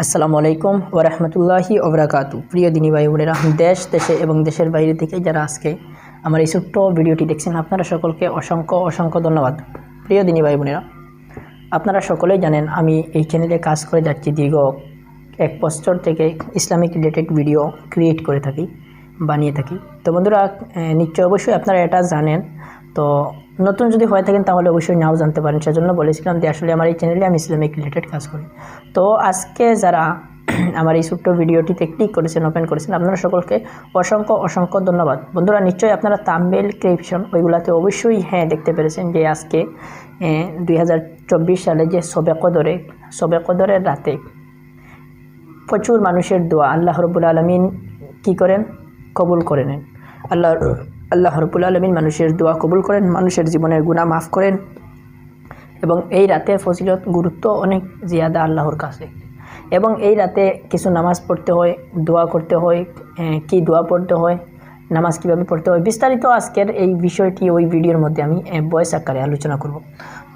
আসসালামু আলাইকুম ওরহমতুল্লাহি ওবরাকাতু প্রিয় দিনী ভাই বোনেরা দেশ, দেশে এবং দেশের বাইরে থেকে যারা আজকে আমার এই ছোট্ট ভিডিওটি দেখছেন, আপনারা সকলকে অসংখ্য অসংখ্য ধন্যবাদ। প্রিয় দিনী ভাই বোনেরা, আপনারা সকলেই জানেন আমি এই চ্যানেলে কাজ করে যাচ্ছি দীর্ঘ এক বছর থেকে ইসলামিক রিলেটেড ভিডিও ক্রিয়েট করে থাকি, বানিয়ে থাকি। তো বন্ধুরা নিশ্চয় অবশ্যই আপনারা এটা জানেন। তো নতুন যদি হয়ে থাকেন, তাহলে অবশ্যই নাও জানতে পারেন। সেজন্য বলেছিলাম যে আসলে আমার এই চ্যানেলে আমি ইসলামিক রিলেটেড কাজ করি। তো আজকে যারা আমার এই ছোট্ট ভিডিওটিতে ক্লিক করেছেন ওপেন করেছেন, আপনারা সকলকে অসংখ্য অসংখ্য ধন্যবাদ। বন্ধুরা, নিশ্চয়ই আপনারা তাম্বেল ক্রিপশন ওইগুলাতে অবশ্যই হ্যাঁ দেখতে পেরেছেন যে আজকে দুই হাজার চব্বিশ সালে যে সবে কদরে, সবে কদরের রাতে প্রচুর মানুষের দোয়া আল্লাহ রবুল আলমিন কী করেন? কবুল করে নেন। আল্লাহ আল্লাহ রবুল আলমিন মানুষের দোয়া কবুল করেন, মানুষের জীবনের গুণা মাফ করেন এবং এই রাতে ফজিলত, গুরুত্ব অনেক জিয়াদা আল্লাহর কাছে। এবং এই রাতে কিছু নামাজ পড়তে হয়, দোয়া করতে হয় কি দোয়া পড়তে হয়, নামাজ কীভাবে পড়তে হয়, বিস্তারিত আজকের এই বিষয়টি ওই ভিডিওর মধ্যে আমি বয়স আকারে আলোচনা করব।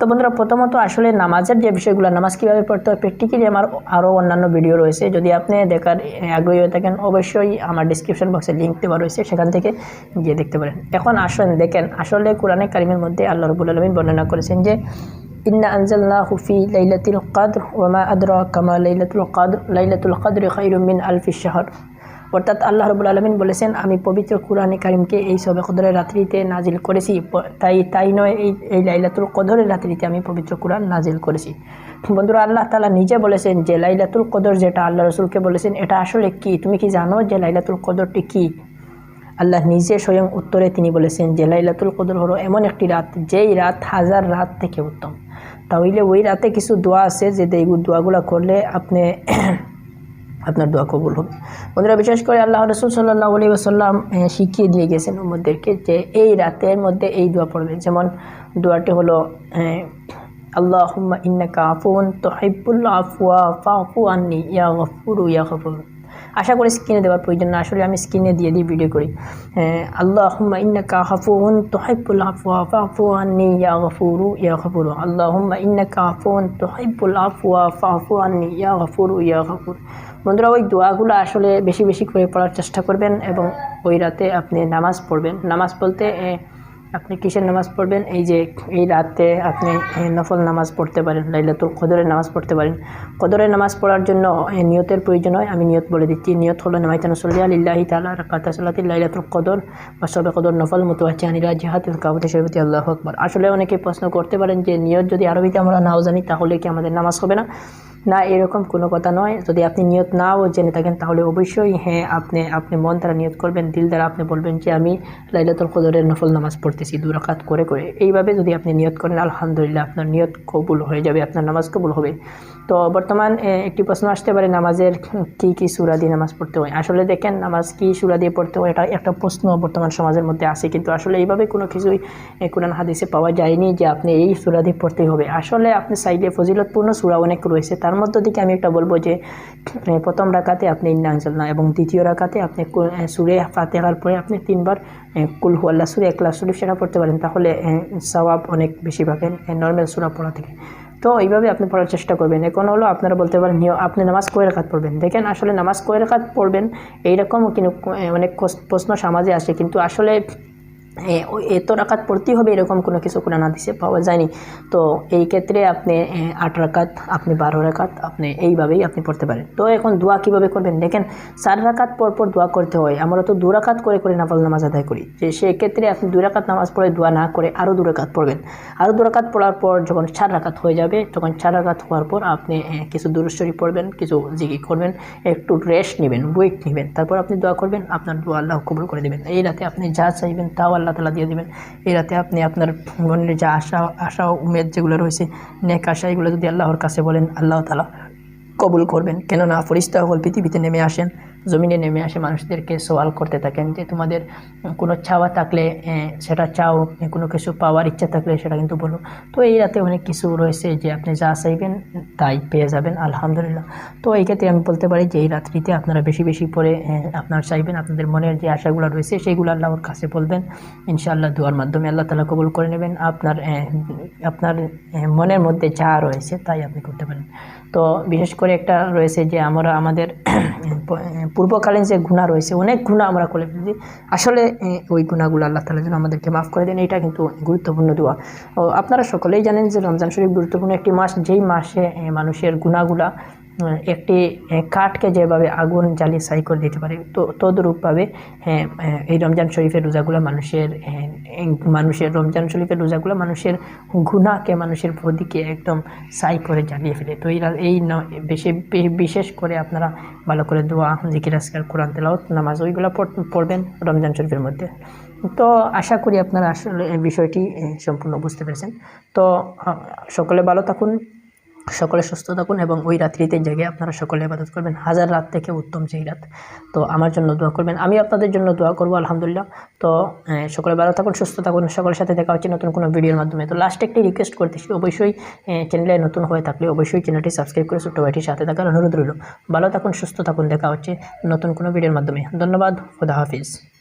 তো বন্ধুরা, প্রথমত আসলে নামাজের যে বিষয়গুলো, নামাজ কীভাবে পড়তে হয় প্র্যাকটিক্যালি আমার আরও অন্যান্য ভিডিও রয়েছে, যদি আপনি দেখার আগ্রহী হয়ে থাকেন, অবশ্যই আমার ডিসক্রিপশন বক্সে লিঙ্ক দেওয়া রয়েছে, সেখান থেকে গিয়ে দেখতে পারেন। এখন আসেন, দেখেন, আসলে কোরআনে কারিমের মধ্যে আল্লাহ রবুল আলমিন বর্ণনা করেছেন যে, ইন্না আনজাল্লাহ হুফি লাইলাতুল কদর ওমা আদরা কামা লাইলাতুল কদর লাইলাতুল কদর খাইরুম মিন আলফি শাহর। অর্থাৎ আল্লাহ রবুল আলমিন বলেছেন, আমি পবিত্র কুরআনে কারিমকে এই সবে কদরের রাত্রিতে নাজিল করেছি। তাই তাই নয়, এই এই লাইলাতুল কদরের রাত্রিতে আমি পবিত্র কুরআন নাজিল করেছি। বন্ধুরা, আল্লাহ তালা নিজে বলেছেন যে, লাইলাতুল কদর যেটা আল্লাহ রসুলকে বলেছেন, এটা আসলে কি? তুমি কি জানো যে লাইলাতুল কদরটি কী? আল্লাহ নিজে স্বয়ং উত্তরে তিনি বলেছেন যে, লাইলাতুল কদর হলো এমন একটি রাত, যেই রাত হাজার রাত থেকে উত্তম। তাহলে ওই রাতে কিছু দোয়া আছে যে, এই দোয়াগুলো করলে আপনি আপনার দোয়া কবুল হবে বন্ধুরা, বিশেষ করে আল্লাহ রসুল সাল্লাহ আলী ওসাল্লাম শিখিয়ে দিয়ে গেছেন উম্মদেরকে যে এই রাতের মধ্যে এই দোয়া পড়বে যেমন দোয়াটি হলো আল্লাহ ইন্নাকা আফুন তো হাইবুল্লা আফুয়া ফাফু আন্নি, ইয়া গফুরু, ইয়া গফুর। আশা করি স্ক্রিনে দেওয়ার প্রয়োজন না, আসলে আমি স্ক্রিনে দিয়ে দিয়ে ভিডিও করি। আল্লাহ হুম্মা ইন্নাকা হাফুন তো হাইবুল আফুয়া ফাফু আন্নি, ইয়া গফুরু ইয়া গফুরু। আল্লাহ হুম্মা ইন্নাকা আফুন তো হাইবুল আফুয়া ফাফু আন্নি, ইয়া গফুরু, ইয়া গফুর। বন্ধুরা, ওই দোয়াগুলো আসলে বেশি বেশি করে পড়ার চেষ্টা করবেন এবং ওই রাতে আপনি নামাজ পড়বেন। নামাজ বলতে আপনি কিসের নামাজ পড়বেন? এই যে, এই রাতে আপনি নফল নামাজ পড়তে পারেন, লাইলাতুল কদরের নামাজ পড়তে পারেন। কদরের নামাজ পড়ার জন্য নিয়তের প্রয়োজন হয়, আমি নিয়ত বলে দিচ্ছি। নিয়ত হলো, নামাইতান সল্লি আলিল্লাহি তালা রাকাতা লাইলাতুল কদর বা সবে কদর নফল মতো আনিরা জিহাতুল কাবতে শরীফতি আল্লাহ আকবর। আসলে অনেকে প্রশ্ন করতে পারেন যে, নিয়ত যদি আরবিতে আমরা নাও জানি, তাহলে কি আমাদের নামাজ হবে না? না, এরকম কোনো কথা নয়। যদি আপনি নিয়ত নাও জেনে থাকেন, তাহলে অবশ্যই হ্যাঁ আপনি আপনি মন দ্বারা নিয়ত করবেন, দিল দ্বারা আপনি বলবেন যে, আমি লাইলাতুল কদরের নফল নামাজ পড়তেছি দুরাকাত করে করে। এইভাবে যদি আপনি নিয়ত করেন, আলহামদুলিল্লাহ, আপনার নিয়ত কবুল হয়ে যাবে, আপনার নামাজ কবুল হবে। তো বর্তমান একটি প্রশ্ন আসতে পারে, নামাজের কি কি সুরা দিয়ে নামাজ পড়তে হয়? আসলে দেখেন, নামাজ কি সুরা দিয়ে পড়তে হয়, এটা একটা প্রশ্ন বর্তমান সমাজের মধ্যে আছে, কিন্তু আসলে এইভাবে কোনো কিছুই কোরআন, হাদিসে পাওয়া যায়নি যে, আপনি এই সুরা দিয়ে পড়তেই হবে। আসলে আপনি চাইলে ফজিলতপূর্ণ সুরা অনেক রয়েছে, তার মধ্য থেকে আমি একটা বলব যে প্রথম রাকাতে আপনি ইন্না না এবং দ্বিতীয় রাকাতে আপনি সুরে ফাতেহার পরে আপনি তিনবার কুল হুয়াল্লা সুরে একলা সুরে সেটা পড়তে পারেন, তাহলে সওয়াব অনেক বেশি পাবেন নর্মাল সুরা পড়া থেকে। তো এইভাবে আপনি পড়ার চেষ্টা করবেন। এখন হলো আপনারা বলতে পারেন আপনি নামাজ কয় রাখাত পড়বেন? দেখেন আসলে নামাজ কয় রাখাত পড়বেন, এইরকম কিন্তু অনেক প্রশ্ন সমাজে আসে, কিন্তু আসলে এত রাকাত পড়তেই হবে এরকম কোনো কিছু কোরআন হাদিসে পাওয়া যায়নি। তো এই ক্ষেত্রে আপনি আট রাকাত, আপনি বারো রাকাত, আপনি এইভাবেই আপনি পড়তে পারেন। তো এখন দোয়া কীভাবে করবেন? দেখেন, চার রাকাত পর পর দোয়া করতে হয়। আমরা তো দু রাকাত করে করে নাফল নামাজ আদায় করি। যে সেক্ষেত্রে আপনি দু রাকাত নামাজ পড়ে দোয়া না করে আরও দু রাকাত পড়বেন। আরও দু রাকাত পড়ার পর যখন চার রাকাত হয়ে যাবে, তখন চার রাকাত হওয়ার পর আপনি কিছু দূরশ্বরী পড়বেন, কিছু জিগি করবেন, একটু রেস্ট নেবেন ব্রেক নেবেন। তারপর আপনি দোয়া করবেন, আপনার দোয়া আল্লাহ কবুল করে দেবেন। এই রাতে আপনি যা চাইবেন তাও তালা দিয়ে দেবেন। এই রাতে আপনি আপনার মনের যা আশা আশা উমেদ যেগুলো রয়েছে, নেক আশা এগুলো যদি আল্লাহর কাছে বলেন, আল্লাহ তালা কবুল করবেন। কেননা ফরিস্তা হল পৃথিবীতে নেমে আসেন, জমিনে নেমে আসে মানুষদেরকে সওয়াল করতে থাকেন যে তোমাদের কোনো চাওয়া থাকলে সেটা চাও, কোনো কিছু পাওয়ার ইচ্ছা থাকলে সেটা কিন্তু বলো। তো এই রাতে অনেক কিছু রয়েছে যে আপনি যা চাইবেন তাই পেয়ে যাবেন, আলহামদুলিল্লাহ। তো এই ক্ষেত্রে আমি বলতে পারি যে এই রাত্রিতে আপনারা বেশি বেশি পরে আপনার চাইবেন, আপনাদের মনের যে আশাগুলো রয়েছে সেইগুলো আল্লাহর কাছে বলবেন। ইনশাআল্লাহ দোয়ার মাধ্যমে আল্লাহ তালা কবুল করে নেবেন। আপনার আপনার মনের মধ্যে যা রয়েছে তাই আপনি করতে পারেন। তো বিশেষ করে একটা রয়েছে যে আমরা আমাদের পূর্বকালীন যে গুণা রয়েছে, অনেক গুণা আমরা করে ফেলি আসলে ওই গুণাগুলো আল্লাহ তালা যেন আমাদেরকে মাফ করে দেন, এটা কিন্তু গুরুত্বপূর্ণ দোয়া। আপনারা সকলেই জানেন যে রমজান শরীফ গুরুত্বপূর্ণ একটি মাস। যেই মাসে মানুষের গুণাগুলা একটি কাঠকে যেভাবে আগুন জ্বালিয়ে ছাই করে দিতে পারে, তো তদরূপভাবে হ্যাঁ এই রমজান শরীফের রোজাগুলো মানুষের মানুষের, রমজান শরীফের রোজাগুলো মানুষের গুণাকে মানুষের বদিকে একদম সাই করে জ্বালিয়ে ফেলে। তো এই বেশি বিশেষ করে আপনারা ভালো করে দোয়া, জিকির, আজকার, কোরআন, তেলাওয়াত, নামাজ, ওইগুলো পড়- পড়বেন রমজান শরীফের মধ্যে। তো আশা করি আপনারা আসলে বিষয়টি সম্পূর্ণ বুঝতে পেরেছেন। তো সকলে ভালো থাকুন। সকলে সুস্থ থাকুন এবং ওই রাত্রিতে জেগে আপনারা সকলে ইবাদত করবেন। হাজার রাত থেকে উত্তম সেই রাত। তো আমার জন্য দোয়া করবেন। আমি আপনাদের জন্য দোয়া করব, আলহামদুলিল্লাহ। তো সকলে ভালো থাকুন, সুস্থ থাকুন, সকলের সাথে দেখা হচ্ছে নতুন কোনো ভিডিওর মাধ্যমে। তো লাস্ট একটি রিকোয়েস্ট করতেছি, অবশ্যই চ্যানেলে নতুন হয়ে থাকলে অবশ্যই চ্যানেলটি সাবস্ক্রাইব করে ছোট্ট ভাইটির সাথে থাকার অনুরোধ রইল। ভালো থাকুন, সুস্থ থাকুন, দেখা হচ্ছে নতুন কোনো ভিডিওর মাধ্যমে। ধন্যবাদ, খুদা হাফিজ।